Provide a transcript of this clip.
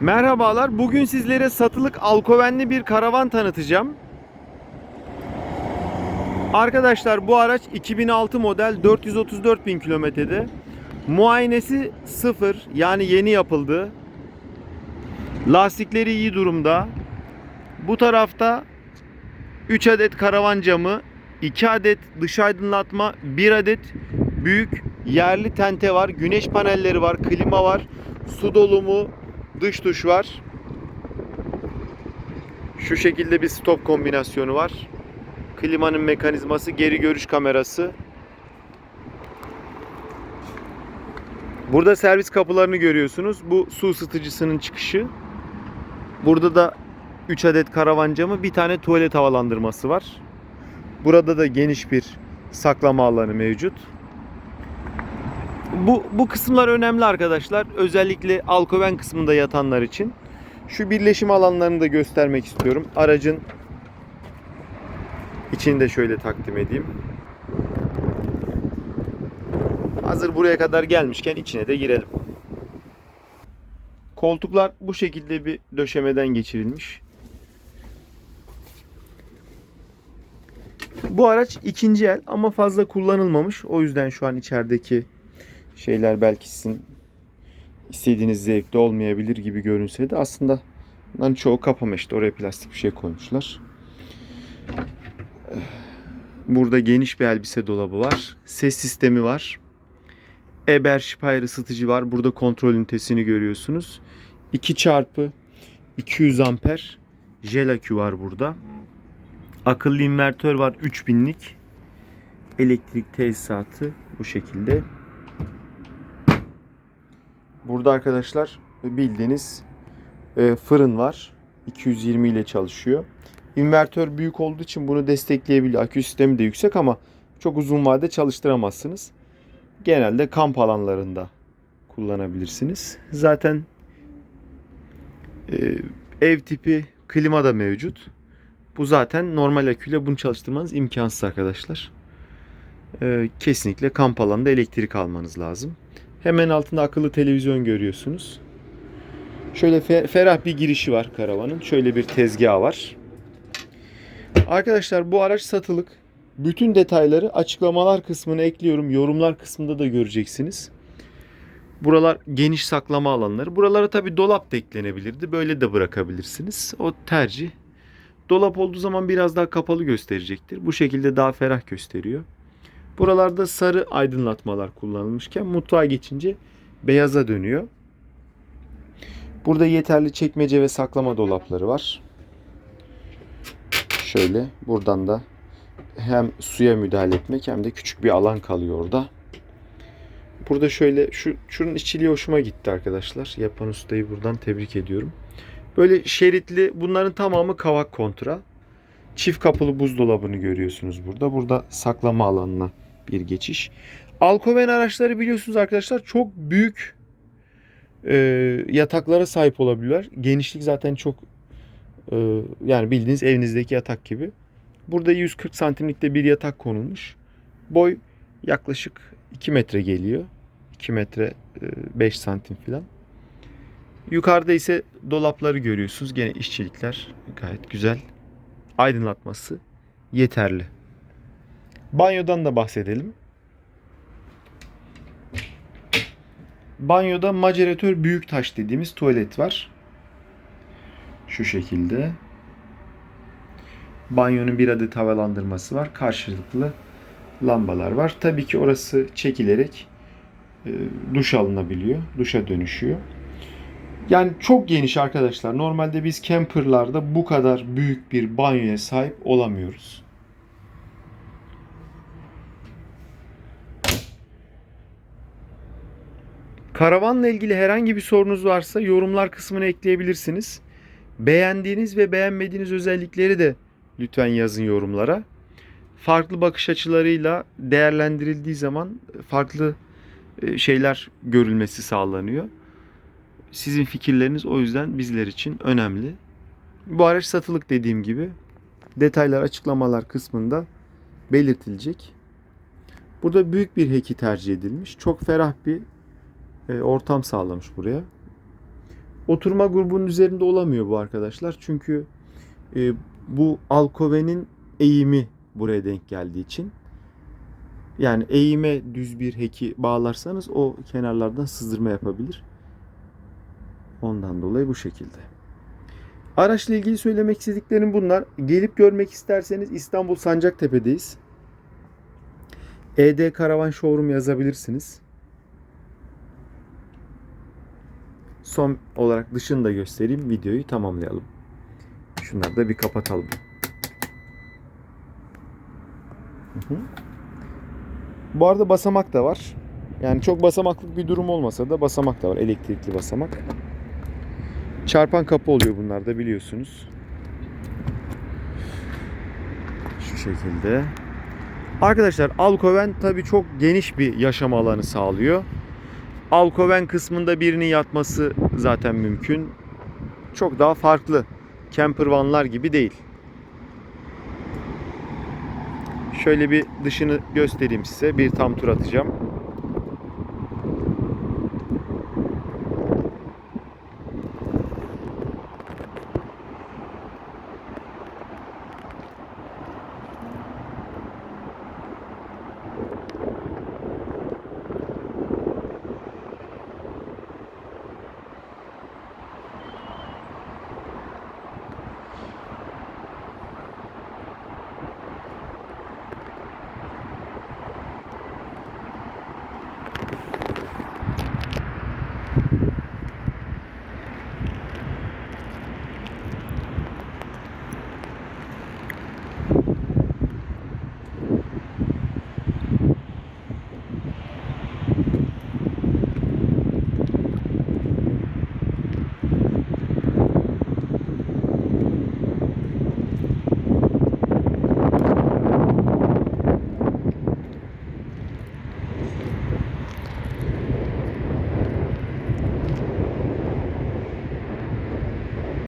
Merhabalar. Bugün sizlere satılık alkovenli bir karavan tanıtacağım. Arkadaşlar bu araç 2006 model 434 bin kilometrede. Muayenesi sıfır yani yeni yapıldı. Lastikleri iyi durumda. Bu tarafta 3 adet karavan camı, 2 adet dış aydınlatma, 1 adet büyük yerli tente var. Güneş panelleri var, klima var, su dolumu, dış duş var. Şu şekilde bir stop kombinasyonu var. Klimanın mekanizması, geri görüş kamerası. Burada servis kapılarını görüyorsunuz. Bu su ısıtıcısının çıkışı. Burada da 3 adet karavan camı, bir tane tuvalet havalandırması var. Burada da geniş bir saklama alanı mevcut. Bu, bu kısımlar önemli arkadaşlar. Özellikle Alkoven kısmında yatanlar için. Şu birleşim alanlarını da göstermek istiyorum. Aracın içini de şöyle takdim edeyim. Hazır buraya kadar gelmişken içine de girelim. Koltuklar bu şekilde bir döşemeden geçirilmiş. Bu araç ikinci el ama fazla kullanılmamış. O yüzden şu an içerideki şeyler belki sizin istediğiniz zevkte olmayabilir gibi görünse de aslında bunların çoğu kapama işte oraya plastik bir şey koymuşlar. Burada geniş bir elbise dolabı var. Ses sistemi var. Eber Spire ısıtıcı var. Burada kontrol ünitesini görüyorsunuz. 2 çarpı 200 amper jel akü var burada. Akıllı invertör var 3000'lik. Elektrik tesisatı bu şekilde. Burada arkadaşlar bildiğiniz e, fırın var. 220 ile çalışıyor. İnvertör büyük olduğu için bunu destekleyebiliyor. Akü sistemi de yüksek ama çok uzun vade çalıştıramazsınız. Genelde kamp alanlarında kullanabilirsiniz. Zaten e, ev tipi klima da mevcut. Bu zaten normal aküyle bunu çalıştırmanız imkansız arkadaşlar. E, kesinlikle kamp alanında elektrik almanız lazım. Hemen altında akıllı televizyon görüyorsunuz. Şöyle fe- ferah bir girişi var karavanın. Şöyle bir tezgahı var. Arkadaşlar bu araç satılık. Bütün detayları açıklamalar kısmına ekliyorum. Yorumlar kısmında da göreceksiniz. Buralar geniş saklama alanları. Buralara tabi dolap da eklenebilirdi. Böyle de bırakabilirsiniz. O tercih. Dolap olduğu zaman biraz daha kapalı gösterecektir. Bu şekilde daha ferah gösteriyor. Buralarda sarı aydınlatmalar kullanılmışken mutfağa geçince beyaza dönüyor. Burada yeterli çekmece ve saklama dolapları var. Şöyle buradan da hem suya müdahale etmek hem de küçük bir alan kalıyor orada. Burada şöyle şu şunun işçiliği hoşuma gitti arkadaşlar. Yapan ustayı buradan tebrik ediyorum. Böyle şeritli bunların tamamı kavak kontra. Çift kapılı buzdolabını görüyorsunuz burada. Burada saklama alanına bir geçiş. Alkoven araçları biliyorsunuz arkadaşlar çok büyük e, yataklara sahip olabilirler. Genişlik zaten çok e, yani bildiğiniz evinizdeki yatak gibi. Burada 140 santimlikte bir yatak konulmuş. Boy yaklaşık 2 metre geliyor. 2 metre e, 5 santim filan. Yukarıda ise dolapları görüyorsunuz. Gene işçilikler gayet güzel. Aydınlatması yeterli. Banyodan da bahsedelim. Banyoda maceratör büyük taş dediğimiz tuvalet var. Şu şekilde. Banyonun bir adet havalandırması var. Karşılıklı lambalar var. Tabii ki orası çekilerek e, duş alınabiliyor. Duşa dönüşüyor. Yani çok geniş arkadaşlar. Normalde biz camperlarda bu kadar büyük bir banyoya sahip olamıyoruz. Karavanla ilgili herhangi bir sorunuz varsa yorumlar kısmına ekleyebilirsiniz. Beğendiğiniz ve beğenmediğiniz özellikleri de lütfen yazın yorumlara. Farklı bakış açılarıyla değerlendirildiği zaman farklı e, şeyler görülmesi sağlanıyor. Sizin fikirleriniz o yüzden bizler için önemli. Bu araç satılık dediğim gibi detaylar açıklamalar kısmında belirtilecek. Burada büyük bir heki tercih edilmiş. Çok ferah bir e, ortam sağlamış buraya. Oturma grubunun üzerinde olamıyor bu arkadaşlar. Çünkü e, bu alkovenin eğimi buraya denk geldiği için. Yani eğime düz bir heki bağlarsanız o kenarlardan sızdırma yapabilir. Ondan dolayı bu şekilde. Araçla ilgili söylemek istediklerim bunlar. Gelip görmek isterseniz İstanbul Sancaktepe'deyiz. ED Karavan Showroom yazabilirsiniz. Son olarak dışını da göstereyim. Videoyu tamamlayalım. Şunları da bir kapatalım. Bu arada basamak da var. Yani çok basamaklık bir durum olmasa da basamak da var. Elektrikli basamak. Çarpan kapı oluyor bunlar da biliyorsunuz. Şu şekilde. Arkadaşlar Alkoven tabi çok geniş bir yaşam alanı sağlıyor. Alkoven kısmında birinin yatması zaten mümkün. Çok daha farklı. Camper vanlar gibi değil. Şöyle bir dışını göstereyim size. Bir tam tur atacağım.